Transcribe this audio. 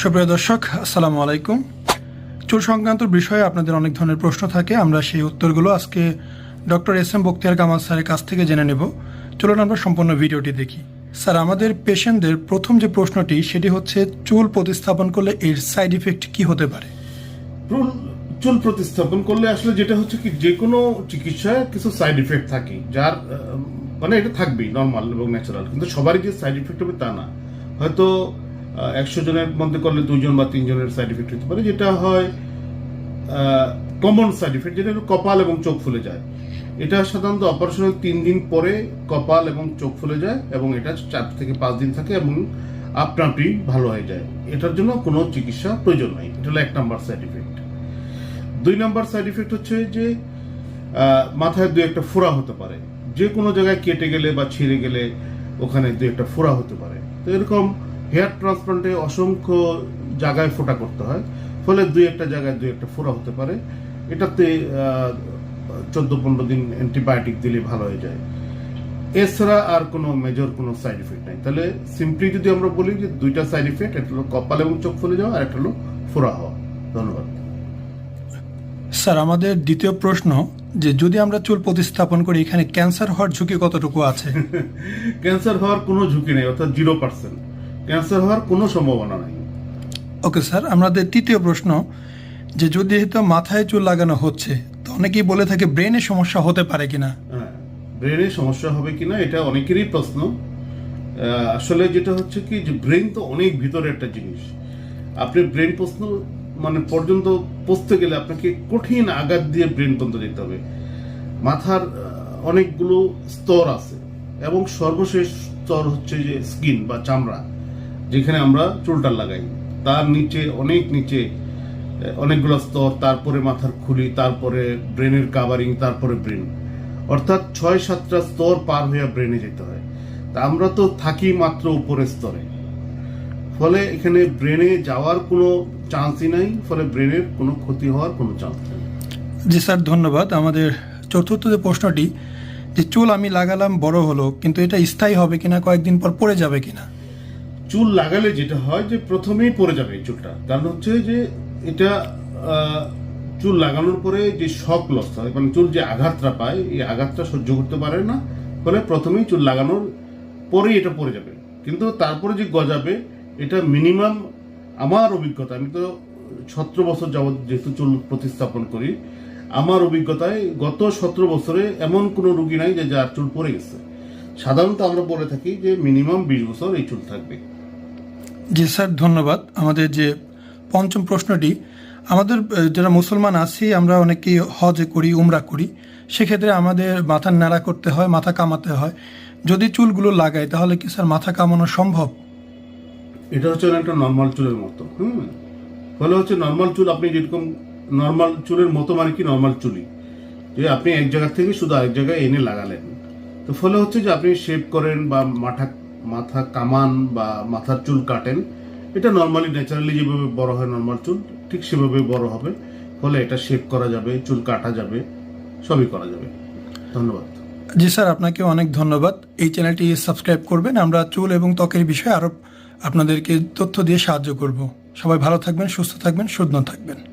সুপ্রিয় দর্শক, আসসালামু আলাইকুম। চুল সংক্রান্ত বিষয়ে আপনাদের অনেক ধরনের প্রশ্ন থাকে, আমরা সেই উত্তরগুলো আজকে doctor S M Bakhtiar Kamal স্যারের কাছ থেকে জেনে নেব। চলুন আমরা সম্পূর্ণ ভিডিওটি দেখি। স্যার, আমাদের পেশেন্টদের প্রথম যে প্রশ্নটি, সেটি হচ্ছে, চুল প্রতিস্থাপন করলে এর সাইড ইফেক্ট কি হতে পারে? চুল- প্রতিস্থাপন করলে আসলে যেটা হচ্ছে কি যে কোনো চিকিৎসায় কিছু সাইড ইফেক্ট থাকে, যার মানে এটা থাকবেই, নর্মাল এবং ন্যাচারাল। কিন্তু সবারই যে সাইড ইফেক্ট হবে তা না। হয়তো একশো জনের মধ্যে করলে দুজন বা তিনজনের সাইড ইফেক্ট হতে পারে, যেটা হয় কমন সাইড ইফেক্ট যেটা কপাল এবং চোখ ফুলে যায়। এটা সাধারণত অপারেশনের তিন দিন পরে কপাল এবং চোখ ফুলে যায় এবং এটা চার থেকে পাঁচ দিন থাকে এবং আপনা আপনি ভালো হয়ে যায়। এটার জন্য কোনো চিকিৎসা প্রয়োজন নাই। এটা হলো এক নাম্বার সাইড ইফেক্ট দুই নাম্বার সাইড ইফেক্ট হচ্ছে যে মাথায় দু একটা ফোড়া হতে পারে। যে কোনো জায়গায় কেটে গেলে বা ছিঁড়ে গেলে ওখানে দু একটা ফোড়া হতে পারে। তো এরকম হেয়ার ট্রান্সপ্লান্টে অসংখ্য জায়গায় ফোটা করতে হয়। ফলে দুই একটা জায়গায় দুই একটা ফোড়া হতে পারে। এটাতে চোদ্দ পনেরো দিন অ্যান্টিবায়োটিক দিলে ভালো হয়ে যায়। এছাড়া আর কোনো মেজর কোনো সাইড ইফেক্ট নাই। তাহলে সিম্পলি যদি আমরা বলি যে দুইটা সাইড ইফেক্ট একটা হলো কপাল এবং চোখ ফুলে যাওয়া আর একটা হলো ফোড়া হওয়া। ধন্যবাদ। স্যার আমাদের দ্বিতীয় প্রশ্ন যে যদি আমরা চুল প্রতিস্থাপন করি এখানে ক্যান্সার হওয়ার ঝুঁকি কতটুকু আছে? ক্যান্সার হওয়ার কোনো ঝুঁকি নেই অর্থাৎ জিরো পার্সেন্ট ক্যান্সার হওয়ার কোনো সম্ভাবনা নাই। ওকে স্যার আমাদের তৃতীয় প্রশ্ন যে যদি হয়তো মাথায় চুল লাগানো হচ্ছে তো অনেকেই বলে থাকে ব্রেনে সমস্যা হতে পারে কিনা। হ্যাঁ ব্রেনে সমস্যা হবে কিনা এটা অনেকেরই প্রশ্ন। আসলে যেটা হচ্ছে কি যে ব্রেন তো অনেক ভিতরে একটা জিনিস। আপনি ব্রেন প্রশ্ন মানে পর্যন্ত পৌঁছতে গেলে আপনাকে কঠিন আঘাত দিয়ে ব্রেন পর্যন্ত যেতে হবে। মাথার অনেকগুলো স্তর আছে এবং সর্বশেষ স্তর হচ্ছে যে স্কিন বা চামড়া। যেখানে আমরা চুলটা লাগাই। তার নিচে, অনেক নিচে, অনেকগুলো স্তর, তারপরে মাথার খুলি, তারপরে ব্রেনের কাভারিং তারপরে ব্রেন। অর্থাৎ ছয় সাতটা স্তর পার হয়ে ব্রেনে যেতে হয়। তা আমরা তো থাকি মাত্র উপরের স্তরে। ফলে এখানে ব্রেনে যাওয়ার কোনো চান্সই নাই, ফলে ব্রেনের কোনো ক্ষতি হওয়ার কোনো চান্স নেই। জি স্যার, ধন্যবাদ। আমাদের চতুর্থ যে প্রশ্নটি, যে চুল আমি লাগালাম বড় হলো, কিন্তু এটা স্থায়ী হবে কিনা, কয়েকদিন পর পড়ে যাবে কিনা? চুল লাগালে যেটা হয় যে প্রথমেই পড়ে যাবে এই চুলটা। কারণ হচ্ছে যে এটা চুল লাগানোর পরে যে শক লস হয় মানে চুল যে আঘাতটা পায়, এই আঘাতটা সহ্য করতে পারে না। ফলে প্রথমেই চুল লাগানোর পরেই এটা পড়ে যাবে। কিন্তু তারপরে যে গজাবে, এটা মিনিমাম আমার অভিজ্ঞতা, আমি তো সতেরো বছর যাবৎ যেহেতু চুল প্রতিস্থাপন করি, আমার অভিজ্ঞতায় গত সতেরো বছরে এমন কোনো রুগী নাই যে যার চুল পড়ে গেছে। সাধারণত আমরা বলে থাকি যে মিনিমাম বিশ বছর এই চুল থাকবে। জি স্যার, ধন্যবাদ। আমাদের যে পঞ্চম প্রশ্নটি, আমাদের যারা মুসলমান আছি, আমরা অনেকেই হজে করি, উমরা করি। সেক্ষেত্রে আমাদের মাথা নাড়া করতে হয়, মাথা কামাতে হয়। যদি চুলগুলো লাগাই, তাহলে কি স্যার মাথা কামানো সম্ভব? এটা হচ্ছে একটা নর্মাল চুলের মতো, হুম? ফলে হচ্ছে নর্মাল চুল, আপনি যেরকম নর্মাল চুলের মতো মানে কি নর্মাল চুলি যে আপনি এক জায়গা থেকে শুধু আরেক জায়গায় এনে লাগালেন। তো ফলে হচ্ছে যে আপনি শেভ করেন বা মাথা মাথা কামান বা মাথার চুল কাটেন, এটা নর্মালি ন্যাচারালি যেভাবে বড় হয় নর্মাল চুল, ঠিক সেভাবে বড় হবে। ফলে এটা শেভ করা যাবে, চুল কাটা যাবে, সবই করা যাবে। ধন্যবাদ। জি স্যার, আপনাকে অনেক ধন্যবাদ। এই চ্যানেলটি সাবস্ক্রাইব করবেন। আমরা চুল এবং ত্বকের বিষয়ে আরও আপনাদেরকে তথ্য দিয়ে সাহায্য করব। সবাই ভালো থাকবেন, সুস্থ থাকবেন শুদ্ধ থাকবেন।